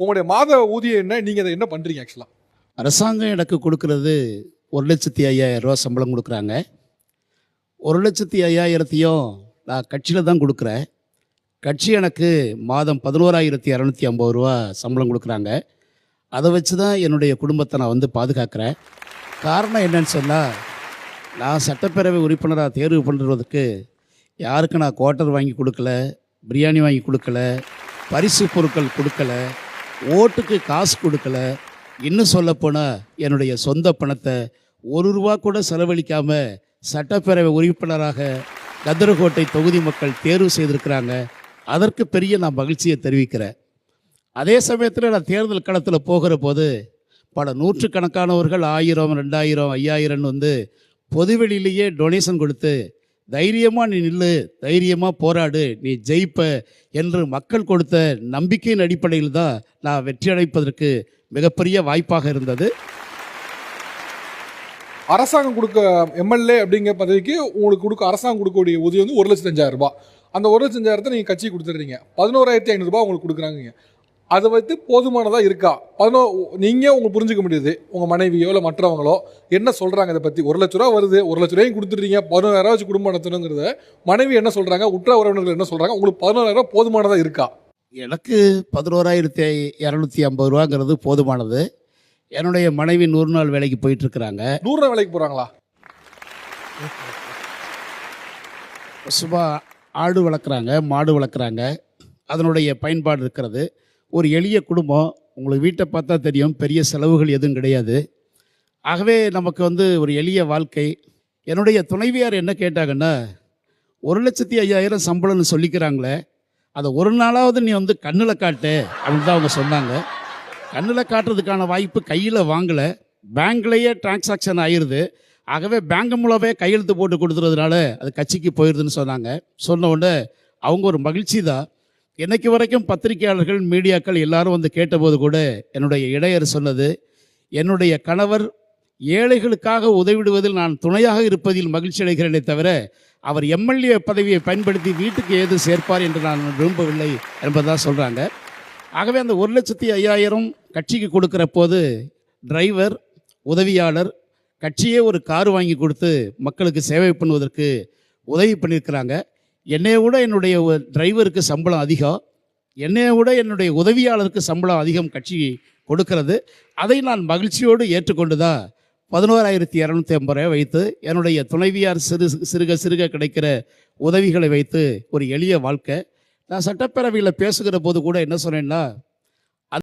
உங்களுடைய மாத ஊதியம் என்ன? நீங்கள் அதை என்ன பண்ணுறீங்க ஆக்சுவலாக அரசாங்கம் எனக்கு கொடுக்கறது ஒரு லட்சத்தி ஐயாயிரம் ரூபா சம்பளம் கொடுக்குறாங்க. ஒரு லட்சத்தி ஐயாயிரத்தையும் நான் கட்சியில் தான் கொடுக்குறேன். கட்சி எனக்கு மாதம் பதினோராயிரத்தி இரநூத்தி ஐம்பது ரூபா சம்பளம் கொடுக்குறாங்க. அதை வச்சு தான் என்னுடைய குடும்பத்தை நான் வந்து பாதுகாக்கிறேன். காரணம் என்னன்னு சொன்னால் நான் சட்டப்பேரவை உறுப்பினராக தேர்வு பண்ணுறதுக்கு யாருக்கும் நான் குவார்ட்டர் வாங்கி கொடுக்கல பிரியாணி வாங்கி கொடுக்கல பரிசு பொருட்கள் கொடுக்கல ஓட்டுக்கு காசு கொடுக்கல. இன்னும் சொல்லப்போனால் என்னுடைய சொந்த பணத்தை ஒரு ரூபா கூட செலவழிக்காமல் சட்டப்பேரவை உறுப்பினராக கதிரகோட்டை தொகுதி மக்கள் தேர்வு செய்திருக்கிறாங்க. அதற்கு பெரிய நான் மகிழ்ச்சியை தெரிவிக்கிறேன். அதே சமயத்தில் நான் தேர்தல் களத்தில் போகிற போது பல நூற்றுக்கணக்கானவர்கள் ஆயிரம் ரெண்டாயிரம் ஐயாயிரம்னு வந்து பொதுவெளியிலேயே டொனேஷன் கொடுத்து தைரியமாக நீ நில்லு தைரியமாக போராடு நீ ஜெயிப்ப என்று மக்கள் கொடுத்த நம்பிக்கையின் அடிப்படையில் தான் நான் வெற்றி அடைப்பதற்கு மிகப்பெரிய வாய்ப்பாக இருந்தது. அரசாங்கம் கொடுக்க எம்எல்ஏ அப்படிங்கிற பதவிக்கு உங்களுக்கு கொடுக்க அரசாங்கம் கொடுக்கக்கூடிய உதவி வந்து ஒரு லட்சத்தஞ்சாயிரம் ரூபாய். அந்த ஒரு லட்சஞ்சாயிரத்தை நீங்கள் கட்சி கொடுத்துட்றீங்க. பதினோராயிரத்தி ஐநூறுரூபா உங்களுக்கு கொடுக்குறாங்க அதை வைத்து போதுமானதாக இருக்கா? பதினோ நீங்கள் உங்களுக்கு புரிஞ்சுக்க முடியுது. உங்கள் மனைவியோ இல்லை மற்றவங்களோ என்ன சொல்கிறாங்க இதை பற்றி ஒரு லட்ச ரூபா வருது ஒரு லட்ச ரூபாயும் கொடுத்துட்றீங்க பதினோராயிரம் வச்சு குடும்பம் நடத்தணுங்கிறத மனைவி என்ன சொல்கிறாங்க உற்ற உறவினர்கள் என்ன சொல்கிறாங்க உங்களுக்கு பதினோராயிரம் போதுமானதாக இருக்கா? எனக்கு பதினோராயிரத்தி இரநூத்தி ஐம்பது ரூபாங்கிறது போதுமானது. என்னுடைய மனைவி நூறு நாள் வேலைக்கு போயிட்டுருக்குறாங்க. நூறு ரூபா வேலைக்கு போகிறாங்களா சும்மா ஆடு வளர்க்குறாங்க மாடு வளர்க்குறாங்க. அதனுடைய பயன்பாடு இருக்கிறது. ஒரு எளிய குடும்பம் உங்களுக்கு வீட்டை பார்த்தா தெரியும் பெரிய செலவுகள் எதுவும் கிடையாது. ஆகவே நமக்கு வந்து ஒரு எளிய வாழ்க்கை. என்னுடைய துணைவியார் என்ன கேட்டாங்கன்னா ஒரு லட்சத்தி ஐயாயிரம் சம்பளம்னு சொல்லிக்கிறாங்களே அதை ஒரு நாளாவது நீ வந்து கண்ணில் காட்டு அப்படின்னு தான் அவங்க சொன்னாங்க. கண்ணில் காட்டுறதுக்கான வாய்ப்பு கையில் வாங்கலை. பேங்க்லேயே டிரான்சாக்ஷன் ஆயிடுது ஆகவே பேங்க் மூலமே கையெழுத்து போட்டு கொடுத்துறதுனால அது கட்சிக்கு போயிடுதுன்னு சொன்னாங்க. சொன்ன உடனே அவங்க ஒரு மகிழ்ச்சி தான் இன்னைக்கு வரைக்கும் பத்திரிகையாளர்கள் மீடியாக்கள் எல்லாரும் வந்து கேட்டபோது கூட என்னுடைய இடையர் சொன்னது என்னுடைய கணவர் ஏழைகளுக்காக உதவிடுவதில் நான் துணையாக இருப்பதில் மகிழ்ச்சி அடைகிறேனே தவிர அவர் எம்எல்ஏ பதவியை பயன்படுத்தி வீட்டுக்கு ஏது சேர்ப்பார் என்று நான் விரும்பவில்லை என்பதாக சொல்கிறாங்க ஆகவே அந்த ஒரு லட்சத்தி ஐயாயிரம் கட்சிக்கு கொடுக்குற போது டிரைவர் உதவியாளர் கட்சியே ஒரு கார் வாங்கி கொடுத்து மக்களுக்கு சேவை பண்ணுவதற்கு உதவி பண்ணியிருக்கிறாங்க. என்னைய விட என்னுடைய ஒரு டிரைவருக்கு சம்பளம் அதிகம். என்னைய விட என்னுடைய உதவியாளருக்கு சம்பளம் அதிகம் கட்சி கொடுக்கிறது. அதை நான் மகிழ்ச்சியோடு ஏற்றுக்கொண்டு தான் பதினோராயிரத்தி இரநூத்தி ஐம்பது ரூபாய் வைத்து என்னுடைய துணைவியார் சிறு சிறுக சிறுக கிடைக்கிற உதவிகளை வைத்து ஒரு எளிய வாழ்க்கை. நான் சட்டப்பேரவையில் பேசுகிற போது கூட என்ன சொன்னேன்னா